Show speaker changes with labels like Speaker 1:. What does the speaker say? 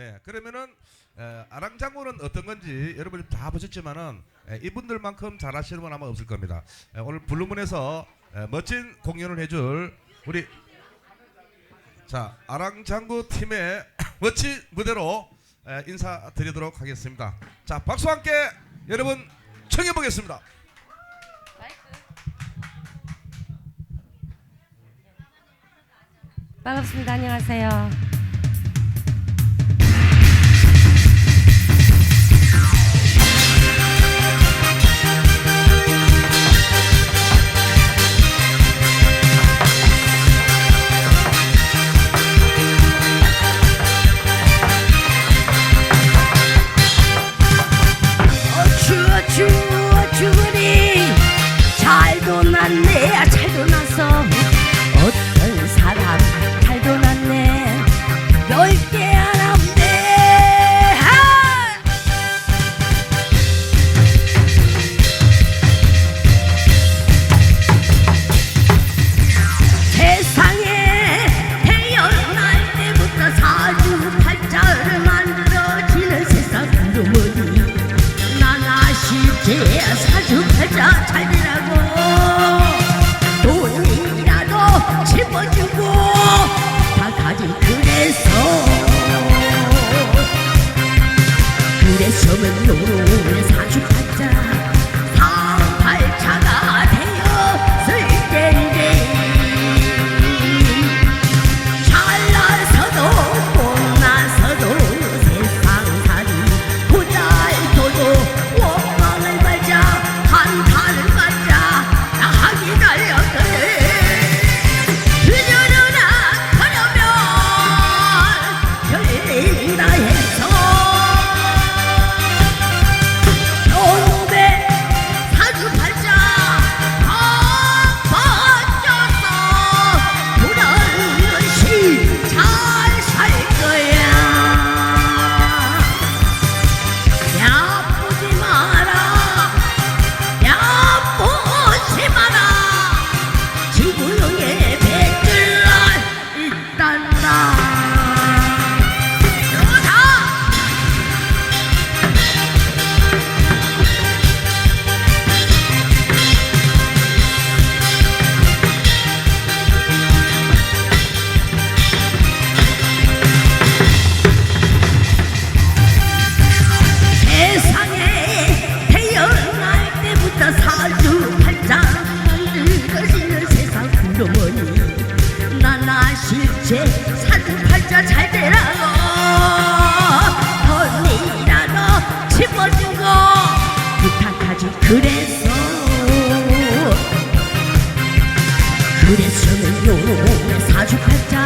Speaker 1: 네, 그러면은 에, 아랑장군은 어떤 건지 여러분이 다 보셨지만은 에, 이분들만큼 잘하시는 분 아마 없을 겁니다. 에, 오늘 블루문에서 에, 멋진 공연을 해줄 우리 자 아랑장구 팀의 멋진 무대로 에, 인사드리도록 하겠습니다. 자 박수와 함께 여러분 청해 보겠습니다.
Speaker 2: 반갑습니다. 안녕하세요.
Speaker 3: 이제 사주팔자 잘 되라고. 돈이라도 집어주고 부탁하지 그래서. 그래서는 요 사주팔자